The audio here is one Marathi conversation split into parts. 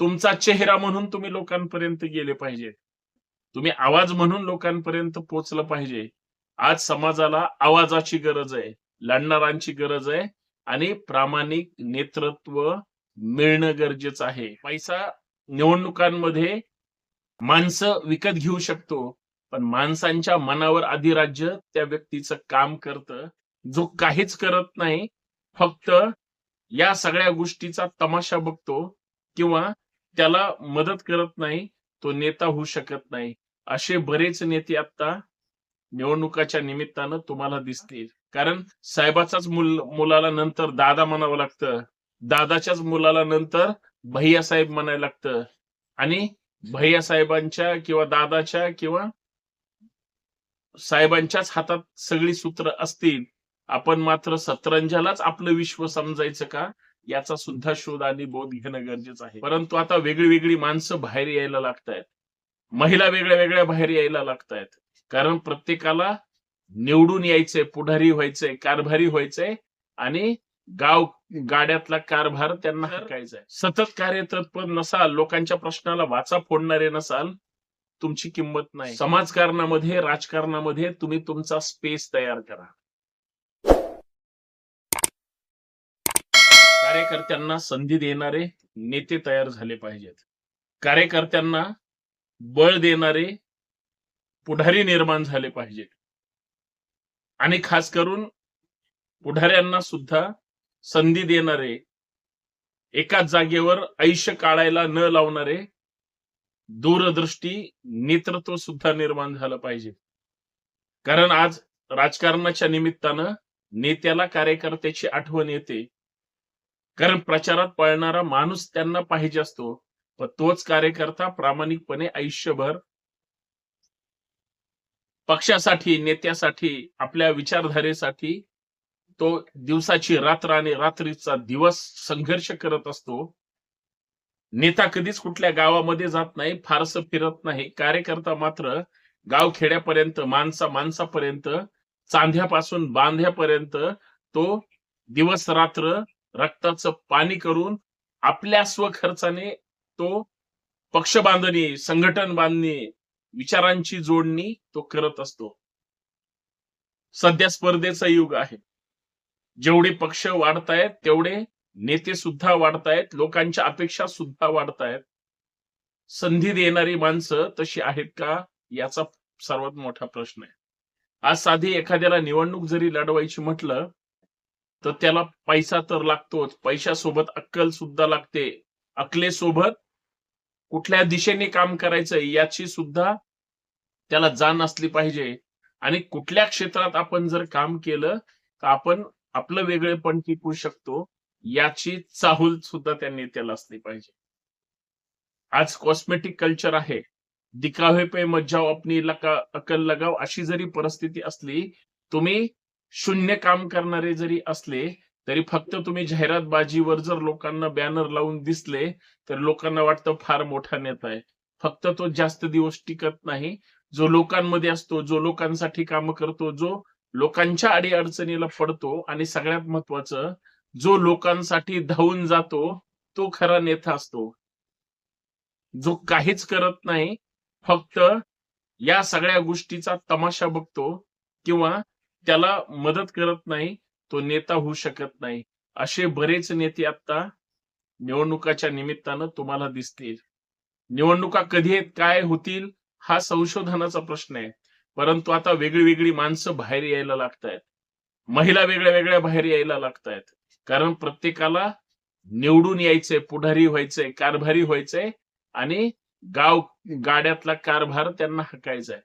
तुमचा चेहरा म्हणून तुम्ही लोकांपर्यंत गेले पाहिजे. तुम्ही आवाज म्हणून लोकांपर्यंत पोचलं पाहिजे. आज समाजाला आवाजाची गरज आहे लढणारांची गरज आहे आणि प्रामाणिक नेतृत्व मिळणं गरजेचं आहे. पैसा निवडणुकांमध्ये माणसं विकत घेऊ शकतो पण माणसांच्या मनावर अधिराज्य त्या व्यक्तीचं काम करतं. जो काहीच करत नाही फक्त या सगळ्या गोष्टीचा तमाशा बघतो किंवा त्याला मदत करत नाही तो नेता होऊ शकत नाही. असे बरेच नेते आता निवडणुकाच्या निमित्तानं तुम्हाला दिसतील. कारण साहेबाचाच मुल मुलाला नंतर दादा म्हणावं लागतं. दादाच्याच मुलाला नंतर भैया साहेब म्हणायला लागतं. आणि भैया साहेबांच्या किंवा दादाच्या किंवा साहेबांच्याच हातात सगळी सूत्र असतील. आपण मात्र सतरंजालाच आपलं विश्व समजायचं का? याचा सुद्धा शोध आणि बोध घेणं गरजेचं आहे. परंतु आता वेगळी वेगळी माणसं बाहेर यायला लागतायत. महिला वेगळ्या वेगळ्या बाहेर यायला लागतायत. कारण प्रत्येकाला निवडून यायचंय पुढारी व्हायचंय कारभारी व्हायचंय आणि गाव गाड्यातला कारभार त्यांना हकायचा आहे सतत कार्यतत्पर नसाल लोकांच्या प्रश्नाला वाचा फोडणारे नसाल तुमची किंमत नाही. समाजकारणामध्ये राजकारणामध्ये तुम्ही तुमचा स्पेस तयार करा. कार्यकर्त्यांना संधी देणारे नेते तयार झाले पाहिजेत. कार्यकर्त्यांना बळ देणारे पुढारी निर्माण झाले पाहिजेत. आणि खास करून पुढाऱ्यांना सुद्धा संधी देणारे एकाच जागेवर आयुष्य काढायला न लावणारे दूरदृष्टी नेतृत्व सुद्धा निर्माण झालं पाहिजे. कारण आज राजकारणाच्या निमित्तानं नेत्याला कार्यकर्त्याची आठवण येते. कारण प्रचारात पळणारा माणूस त्यांना पाहिजे असतो. पण तोच कार्यकर्ता प्रामाणिकपणे आयुष्यभर पक्षासाठी नेत्यासाठी आपल्या विचारधारेसाठी तो दिवसाची रात्र आणि रात्रीचा दिवस संघर्ष करत असतो. नेता कधीच कुठल्या गावामध्ये जात नाही फारसं फिरत नाही. कार्यकर्ता मात्र गाव खेड्यापर्यंत माणसा माणसापर्यंत चांध्यापासून बांध्यापर्यंत तो दिवस रात्र रक्ताचं पाणी करून आपल्या स्वखर्चाने तो पक्ष बांधणी संघटन बांधणी विचारांची जोडणी तो करत असतो. सध्या स्पर्धेचा युग आहे. जेवढे पक्ष वाढतायत तेवढे नेते सुद्धा वाढतायत लोकांच्या अपेक्षा सुद्धा वाढतायत. संधी देणारी माणसं तशी आहेत का याचा सर्वात मोठा प्रश्न आहे. आज साधी एखाद्याला निवडणूक जरी लढवायची म्हटलं तर त्याला पैसा तर लागतोच. पैशासोबत अक्कल सुद्धा लागते. अकलेसोबत कुठल्या दिशेने काम करायचं याची सुद्धा त्याला जाण असली पाहिजे. आणि कुठल्या क्षेत्रात आपण जर काम केलं तर आपण आपलं वेगळेपण टिकू शकतो याची चाहूल सुद्धा त्यांनी त्याला असली पाहिजे. आज कॉस्मेटिक कल्चर आहे. दिखावे पे मत अपनी लका अकल लगाव अशी जरी परिस्थिती असली तुम्ही शून्य काम करणारे जरी असले तरी फक्त तुम्ही जाहिरातबाजीवर जर लोकांना बॅनर लावून दिसले तर लोकांना वाटतं फार मोठा नेता आहे. फक्त तो जास्त दिवस टिकत नाही. जो लोकांमध्ये असतो जो लोकांसाठी काम करतो जो लोकांच्या अडीअडचणीला पडतो आणि सगळ्यात महत्वाचं जो लोकांसाठी धावून जातो तो खरा नेता असतो. जो काहीच करत नाही फक्त या सगळ्या गोष्टीचा तमाशा बघतो किंवा त्याला मदत करत नाही तो नेता होऊ शकत नाही. असे बरेच नेते आता निवडणुकाच्या निमित्तानं तुम्हाला दिसतील. निवडणुका कधी आहेत काय होतील हा संशोधनाचा प्रश्न आहे. परंतु आता वेगळी वेगळी माणसं बाहेर यायला लागतायत. महिला वेगळ्या वेगळ्या बाहेर यायला लागतायत. कारण प्रत्येकाला निवडून यायचंय पुढारी व्हायचंय कारभारी व्हायचंय आणि गाव गाड्यातला कारभार त्यांना हकायचा आहे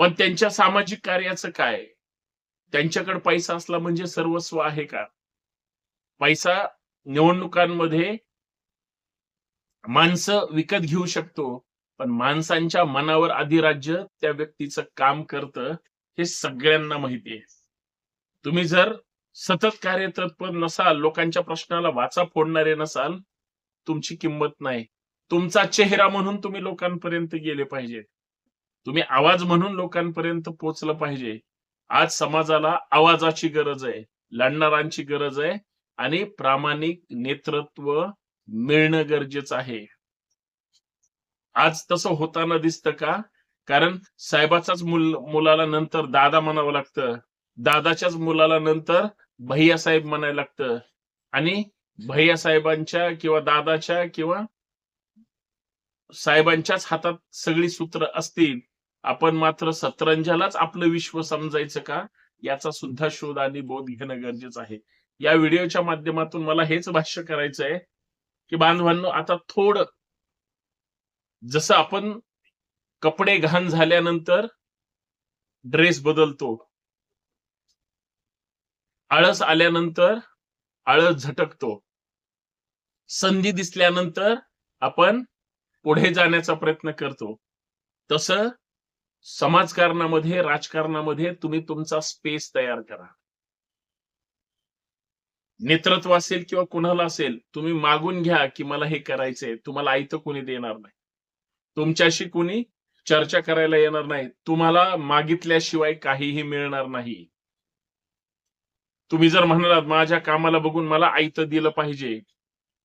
पण त्यांच्या सामाजिक कार्याचं काय? त्यांच्याकडे पैसा असला म्हणजे सर्वस्व आहे का? पैसा निवडणुकांमध्ये माणसं विकत घेऊ शकतो पण माणसांच्या मनावर अधिराज्य त्या व्यक्तीचं काम करतं हे सगळ्यांना माहिती आहे. तुम्ही जर सतत कार्यतत्पर नसाल लोकांच्या प्रश्नाला वाचा फोडणारे नसाल तुमची किंमत नाही. तुमचा चेहरा म्हणून तुम्ही लोकांपर्यंत गेले पाहिजे तुम्ही आवाज म्हणून लोकांपर्यंत पोचलं पाहिजे. आज समाजाला आवाजाची गरज आहे लढणारांची गरज आहे आणि प्रामाणिक नेतृत्व मिळणं गरजेचं आहे. आज तसं होताना दिसतं का? कारण साहेबाचाच मुल मुलाला नंतर दादा म्हणावं लागतं. दादाच्याच मुलाला नंतर भैया साहेब म्हणायला लागतं. आणि भैया साहेबांच्या किंवा दादाच्या किंवा साहेबांच्याच हातात सगळी सूत्र असतील आपण मात्र सतरंजालाच आपलं विश्व समजायचं का? याचा सुद्धा शोध आणि बोध घेणं गरजेचं आहे. या व्हिडिओच्या माध्यमातून मला हेच भाष्य करायचं आहे की बांधवांनो आता थोडं जसं आपण कपडे घाण झाल्यानंतर ड्रेस बदलतो आळस आल्यानंतर आळस झटकतो संधी दिसल्यानंतर आपण पुढे जाण्याचा प्रयत्न करतो. तसं समाजकारणामध्ये राजकारणामध्ये तुम्ही तुमचा स्पेस तयार करा. नेतृत्व असेल किंवा कुणाला असेल तुम्ही मागून घ्या की मला हे करायचंय तुम्हाला आयत कोणी देणार नाही. तुमच्याशी कुणी चर्चा करायला येणार नाही तुम्हाला मागितल्याशिवाय काहीही मिळणार नाही. तुम्ही जर म्हणालात माझ्या कामाला बघून मला आयत दिलं पाहिजे.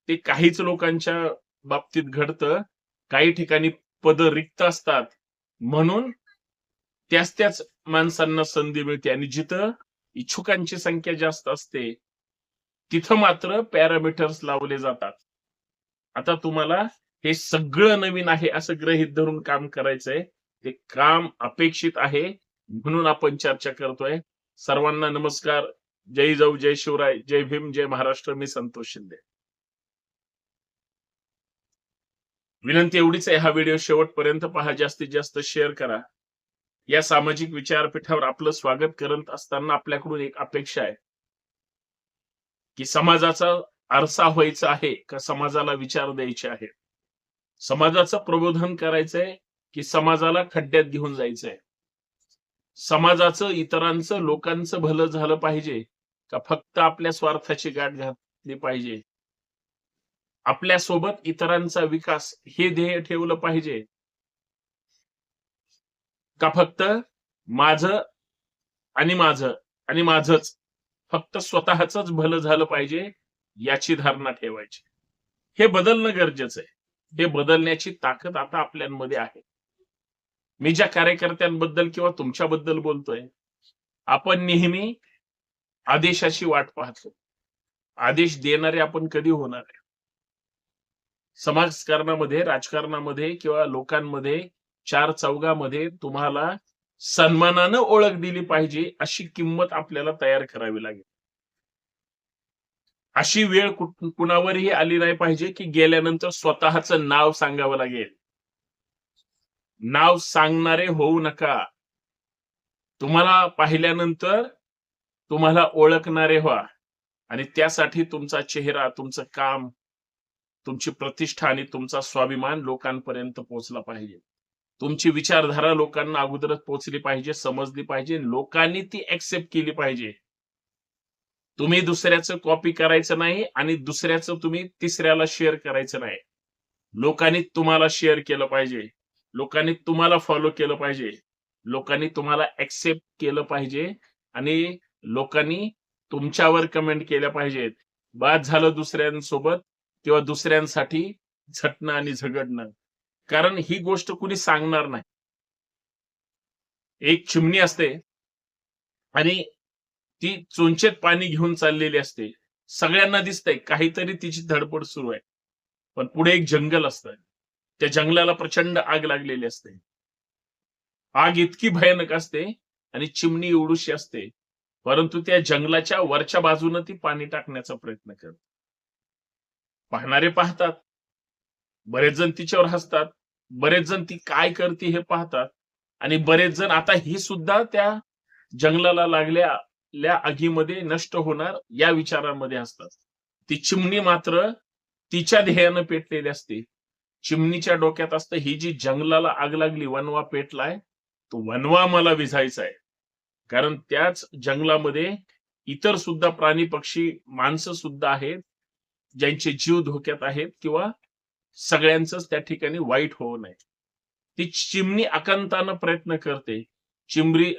ते काहीच लोकांच्या बाबतीत घडतं. काही ठिकाणी पद रिक्त असतात. म्हणून त्याच त्याच माणसांना संधी मिळते आणि जिथं इच्छुकांची संख्या जास्त असते तिथं मात्र पॅरामीटर्स लावले जातात. आता तुम्हाला हे सगळं नवीन आहे असं गृहीत धरून काम करायचंय. ते काम अपेक्षित आहे म्हणून आपण चर्चा करतोय. सर्वांना नमस्कार. जय जाऊ जय शिवराय जय भीम जय महाराष्ट्र. मी संतोष शिंदे. विनंती एवढीच आहे हा व्हिडिओ शेवटपर्यंत पहा जास्तीत जास्त शेअर करा. या सामाजिक विचारपीठावर आपलं स्वागत करत असताना आपल्याकडून एक अपेक्षा आहे. की समाजाचा आरसा व्हायचा आहे का समाजाला विचार द्यायचे आहे समाजाचं प्रबोधन करायचंय की समाजाला खड्ड्यात घेऊन जायचंय? समाजाचं इतरांचं लोकांचं भलं झालं पाहिजे का फक्त आपल्या स्वार्थाची गाठ घातली पाहिजे? आपल्यासोबत इतरांचा विकास हे ध्येय ठेवलं पाहिजे. का फक्त माझं आणि माझं आणि माझच फक्त स्वतःच भलं झालं पाहिजे याची धारणा ठेवायची. हे बदलणं गरजेचं आहे. हे बदलण्याची ताकद आता आपल्यामध्ये आहे. मी ज्या कार्यकर्त्यांबद्दल किंवा तुमच्याबद्दल बोलतोय आपण नेहमी आदेशाची वाट पाहतो. आदेश देणारे आपण कधी होणार आहे समाजकारणामध्ये राजकारणामध्ये किंवा लोकांमध्ये चार चौघामध्ये तुम्हाला सन्मानानं ओळख दिली पाहिजे अशी किंमत आपल्याला तयार करावी लागेल. अशी वेळ कुणावरही आली नाही पाहिजे की गेल्यानंतर स्वतःच नाव सांगावं लागेल. नाव सांगणारे होऊ नका. तुम्हाला पाहिल्यानंतर तुम्हाला ओळखणारे व्हा आणि त्यासाठी तुमचा चेहरा तुमचं काम तुमची प्रतिष्ठा आणि तुमचा स्वाभिमान लोकांपर्यंत पोहोचला पाहिजे. तुमची विचारधारा लोकांना अगोदरच पोहोचली पाहिजे समजली पाहिजे लोकांनी ती ऍक्सेप्ट केली पाहिजे. तुम्ही दुसऱ्याचं कॉपी करायचं नाही आणि दुसऱ्याचं तुम्ही तिसऱ्याला शेअर करायचं नाही. लोकांनी तुम्हाला शेअर केलं पाहिजे. लोकांनी तुम्हाला फॉलो केलं पाहिजे. लोकांनी तुम्हाला ऍक्सेप्ट केलं पाहिजे आणि लोकांनी तुमच्यावर कमेंट केल्या पाहिजेत. बाद झालं दुसऱ्यांसोबत. किंवा दुसऱ्यांसाठी झटणं आणि झगडणं. कारण ही गोष्ट कुणी सांगणार नाही. एक चिमणी असते आणि ती चोंचेत पाणी घेऊन चाललेली असते. सगळ्यांना दिसतंय काहीतरी तिची धडपड सुरू आहे. पण पुढे एक जंगल असतं. त्या जंगलाला प्रचंड आग लागलेली असते. आग इतकी भयानक असते आणि चिमणी एवढूशी असते. परंतु त्या जंगलाच्या वरच्या बाजूने ती पाणी टाकण्याचा प्रयत्न करते. पाहणारे पाहतात. बरेच जण तिच्यावर हसतात. बरेच जण ती काय करते हे पाहतात. आणि बरेच जण आता ही सुद्धा त्या जंगलाला लागलेल्या आगीमध्ये नष्ट होणार या विचारांमध्ये असतात. ती चिमणी मात्र तिच्या ध्येयानं पेटलेली असते. चिमणीच्या डोक्यात असतं ही जी जंगलाला आग लागली वनवा पेटलाय तो वनवा मला विझायचा आहे कारण त्याच जंगलामध्ये इतर सुद्धा प्राणी पक्षी माणसं सुद्धा आहेत. ज्यांचे जीव धोक्यात आहेत किंवा सगळ्यांचंच त्या ठिकाणी वाईट होऊ नये. ती चिमणी आकांतानं प्रयत्न करते. चिमरी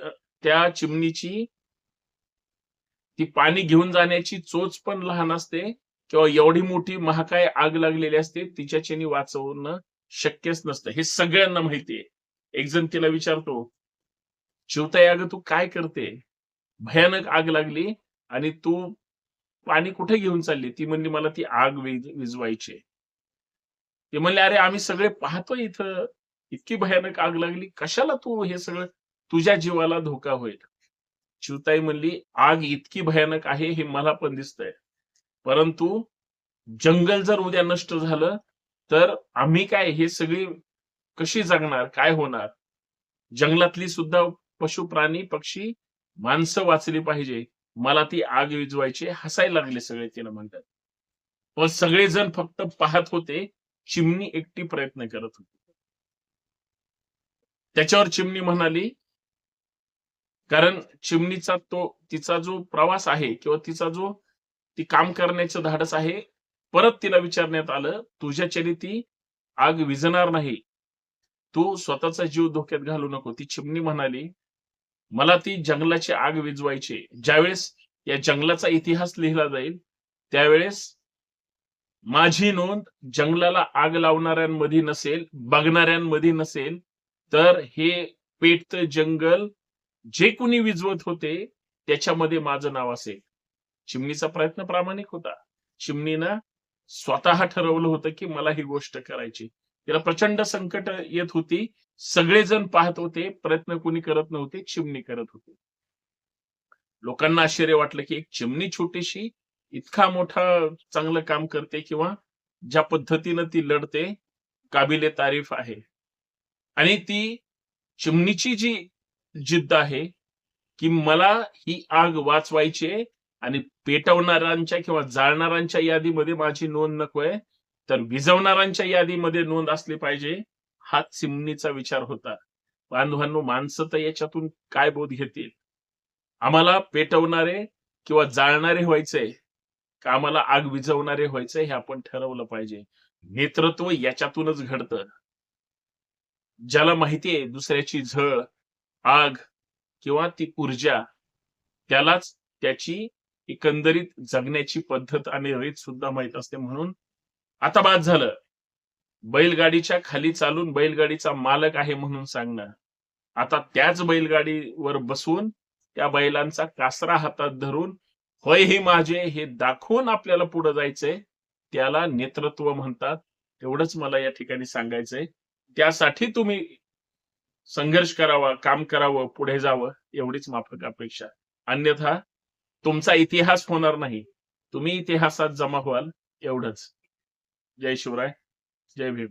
त्या चिमणीची ती पाणी घेऊन जाण्याची चोच पण लहान असते किंवा एवढी मोठी महाकाय आग लागलेली असते तिच्याच्यानी वाचवणं शक्यच नसतं. हे सगळ्यांना माहितीये एक जण तिला विचारतो शिवताई अगं तू काय करते? भयानक आग लागली आणि तू पाणी कुठे घेऊन चालली? ती म्हणली मला ती आग विज- विझवायची आहे." ते म्हणले अरे आम्ही सगळे पाहतोय इथं. इतकी भयानक आग लागली. कशाला तू हे सगळं? तुझ्या जीवाला धोका होईल. शिवताई म्हणली आग इतकी भयानक आहे हे मला पण दिसतंय. परंतु जंगल जर उद्या नष्ट झालं तर आम्ही काय हे सगळी कशी जगणार? काय होणार? जंगलातली सुद्धा पशु प्राणी पक्षी माणसं वाचली पाहिजे. मला ती आग विजवायची हसायला लागले सगळे तिला म्हणतात. पण सगळेजण फक्त पाहत होते चिमणी एकटी प्रयत्न करत होती. त्याच्यावर चिमणी म्हणाली कारण चिमणीचा तो तिचा जो प्रवास आहे किंवा तिचा जो ती काम करण्याचं धाडस आहे परत तिला विचारण्यात आलं तुझ्याच्याने ती आग विजणार नाही. तू स्वतःचा जीव धोक्यात घालू नको. ती चिमणी म्हणाली मला ती जंगलाची आग विजवायची ज्यावेळेस या जंगलाचा इतिहास लिहिला जाईल त्यावेळेस माझी नोंद जंगलाला आग लावणाऱ्यांमध्ये नसेल बघणाऱ्यांमध्ये नसेल तर हे पेटत जंगल जे कुणी विजवत होते त्याच्यामध्ये माझं नाव असेल. चिमणीचा प्रयत्न प्रामाणिक होता. चिमणीनं स्वतः ठरवलं होतं की मला ही गोष्ट करायची तिला प्रचंड संकट येत होती. सगळेजण पाहत होते प्रयत्न कुणी करत नव्हते चिमणी करत होते. लोकांना आश्चर्य वाटलं की एक चिमणी छोटीशी इतका मोठा चांगलं काम करते किंवा ज्या पद्धतीनं ती लढते काबिले तारीफ आहे. आणि ती चिमणीची जी जिद्द आहे की मला ही आग वाचवायची आणि पेटवणाऱ्यांच्या किंवा जाळणाऱ्यांच्या यादीमध्ये माझी नोंद नकोय तर विजवणाऱ्यांच्या यादीमध्ये नोंद असली पाहिजे. हा चिमणीचा विचार होता. बांधवांनो माणसं तर याच्यातून काय बोध घेतील? आम्हाला पेटवणारे किंवा जाळणारे व्हायचंय का आम्हाला आग विझवणारे व्हायचंय हे आपण ठरवलं पाहिजे. नेतृत्व याच्यातूनच घडतं. ज्याला माहितीये दुसऱ्याची झळ आग किंवा ती ऊर्जा त्यालाच त्याची एकंदरीत जगण्याची पद्धत आणि रीत सुद्धा माहीत असते. म्हणून आता बाद झालं. बैलगाडीच्या खाली चालून बैलगाडीचा मालक आहे म्हणून सांगणं. आता त्याच बैलगाडीवर बसून त्या बैलांचा कासरा हातात धरून होय हे माझे हे दाखवून आपल्याला पुढे जायचंय. त्याला नेतृत्व म्हणतात. एवढंच मला या ठिकाणी सांगायचंय. त्यासाठी तुम्ही संघर्ष करावा काम करावं पुढे जावं एवढीच माफक अपेक्षा. अन्यथा तुमचा इतिहास होणार नाही. तुम्ही इतिहासात जमा व्हाल एवढंच. जय शिवराय जय भीम.